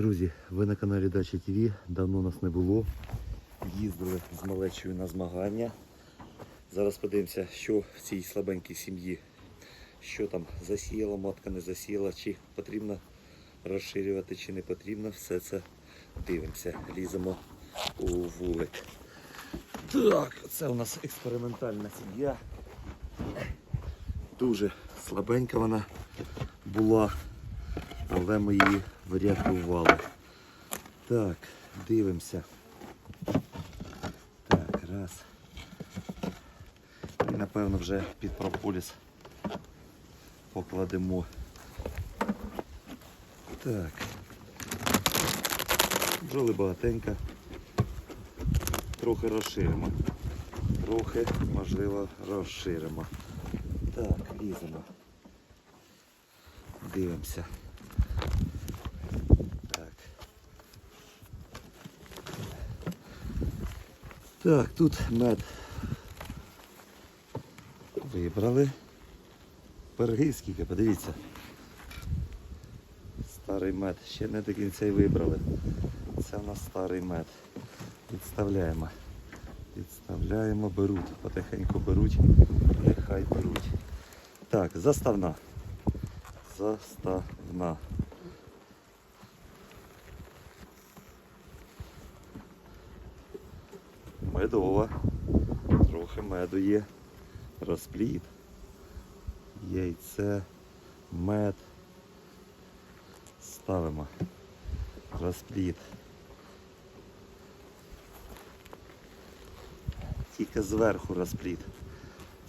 Друзі, ви на каналі Дача ТВ. Давно нас не було. Їздили з малечою на змагання. Зараз подивимося, що в цій слабенькій сім'ї. Що там засіяла, матка не засіяла, чи потрібно розширювати, чи не потрібно. Все це дивимося. Ліземо у вулик. Так, це у нас експериментальна сім'я. Дуже слабенька вона була, але ми її врятували. Так, дивимося. Так, раз. І напевно вже під прополіс покладемо. Так. Бджоли багатенько. Трохи розширимо. Трохи, можливо, розширимо. Так, ліземо. Дивимося. Так, тут мед. Вибрали. Пироги скільки, подивіться. Старий мед. Ще не до кінця й вибрали. Це у нас старий мед. Підставляємо. Підставляємо, беруть. Потихеньку беруть. Нехай беруть. Так, заставна. Заставна. Медова. Трохи меду є. Розпліт. Яйце, мед. Ставимо. Розпліт. Тільки зверху розпліт.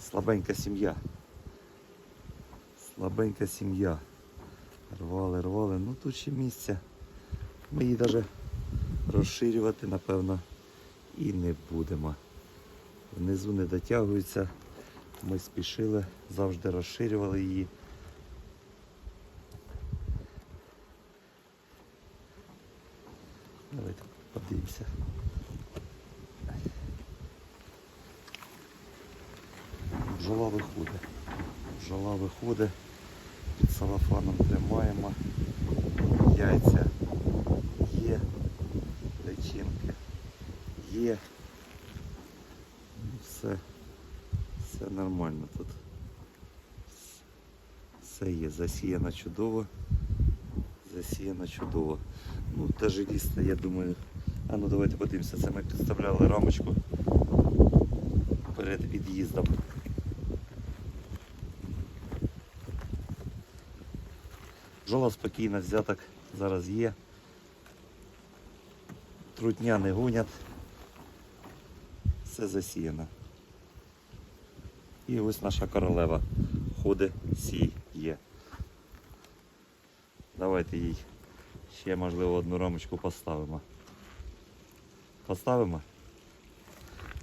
Слабенька сім'я. Слабенька сім'я. Рвали, рвали. Ну тут ще місця. Ми її навіть розширювати, напевно, і не будемо. Внизу не дотягується. Ми спішили, завжди розширювали її. Давайте подивимося. Бджола виходить. Бджола виходить. Під салафаном тримаємо. Яйця є. Є. Все, все нормально тут. Все є. Засіяно чудово. Засіяно чудово. Ну, та жиліста, я думаю. А ну давайте подивимося. Це ми підставляли рамочку перед під'їздом. Бджола спокійна, взяток зараз є. Трутня не гонять. Все засіяно. І ось наша королева ходить, сіє. Давайте їй ще можливо одну рамочку поставимо. Поставимо?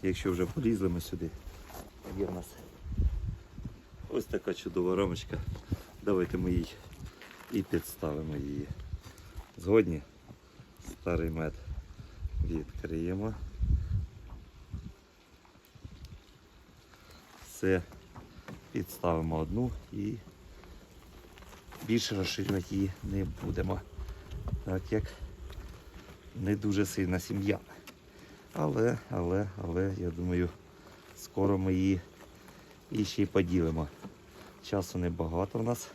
Якщо вже полізли ми сюди. Є в нас ось така чудова рамочка. Давайте ми їй і підставимо її. Згодні старий мед відкриємо. Все, підставимо одну і більше розширювати її не будемо. Так як не дуже сильна сім'я. Але, але, але, я думаю, скоро ми її і ще й поділимо. Часу небагато в нас.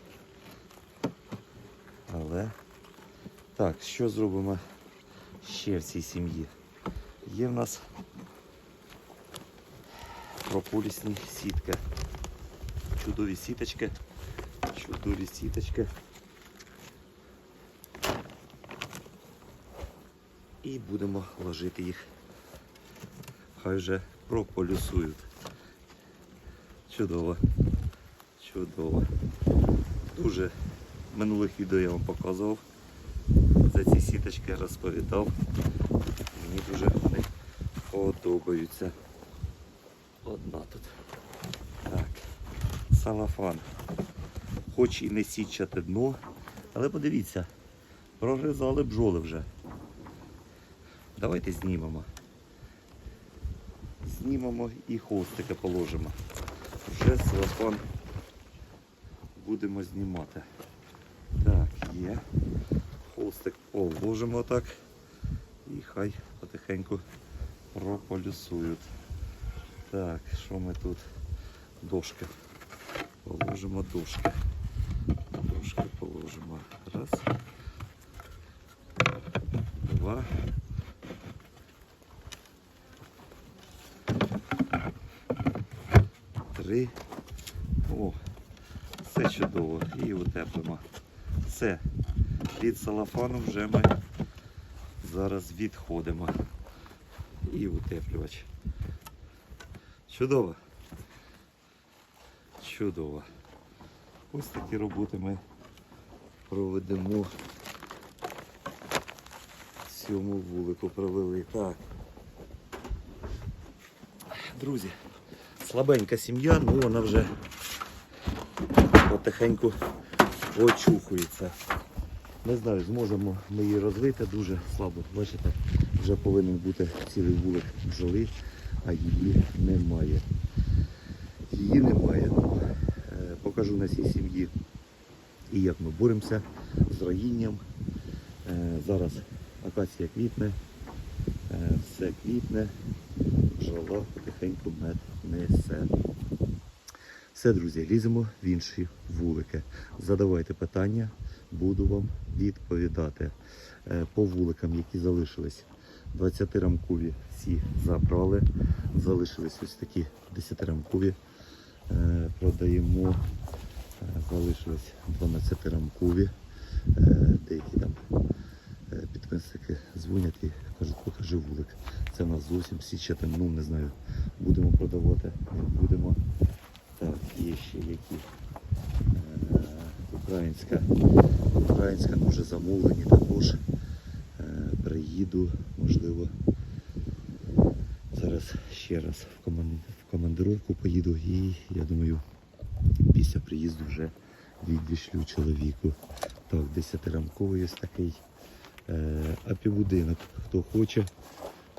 Але так, що зробимо ще в цій сім'ї? Є в нас прополісні сітки. Чудові сіточки. Чудові сіточки. І будемо ложити їх. Хай вже прополюсують. Чудово. Чудово. Дуже минулих відео я вам показував. За ці сіточки розповідав. Мені дуже вони подобаються. Одна тут. Так. Салафан. Хоч і не січати дно, але подивіться, прорізали бджоли вже. Давайте знімемо. Знімемо і холстики положимо. Вже салафан будемо знімати. Так, є. Холстик Положимо так. І хай потихеньку прополюсують. Так, що ми тут? Дошки. Положимо дошки. Дошки положимо. Раз. Два. Три. О, все чудово. І утеплимо. Все. Від салафану вже ми зараз відходимо. І утеплювач. Чудово. Чудово. Ось такі роботи ми проведемо цьому вулику провели. Так. Друзі, слабенька сім'я, ну вона вже потихеньку очухується. Не знаю, зможемо ми її розвити дуже слабо. Бачите, вже повинен бути цілий вулик бджоли, а її немає. Її немає. Е, покажу на цій сім'ї і як ми боремося з роїнням. Е, Зараз акація квітне, е, все квітне, бджола потихеньку мед несе. Все, друзі, ліземо в інші вулики. Задавайте питання, буду вам відповідати. По вуликам, які залишились, 20-рамкові всі забрали. Залишились ось такі 10-рамкові. Е, Продаємо. Е, Залишились 12-рамкові. Е, Деякі там підписники дзвонять і кажуть, покажи вулик. Це в нас зовсім січати, ну не знаю, будемо продавати, не будемо. Так, є ще які. Українська. Українська ну, вже замовлені також. Приїду, можливо. Зараз ще раз в, коман- в командировку поїду і я думаю, після приїзду вже відійшлю чоловіку. Так, 10-рамковий ось такий. Е, апібудинок, хто хоче.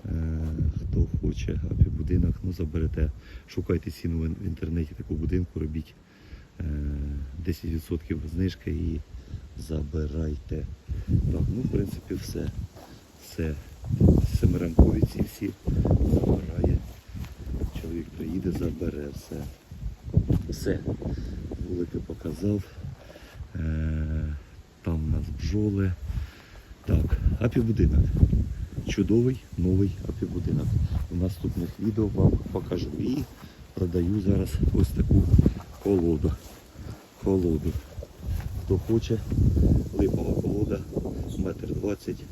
Е, хто хоче апібудинок, ну заберете. Шукайте ціну в інтернеті таку будинку, робіть е, 10% знижки і забирайте. Так, ну в принципі все. Все. Семирамкові ці всі забирає. Чоловік приїде, забере все. Все. Вулики показав. Е, там у нас бджоли. Так, апібудинок. Чудовий новий апібудинок. У наступних відео вам покажу. І продаю зараз ось таку колоду. Колоду. Хто хоче, липова колода, метр двадцять.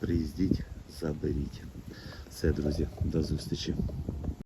Приїздіть, заберіть. Все, друзі, до зустрічі.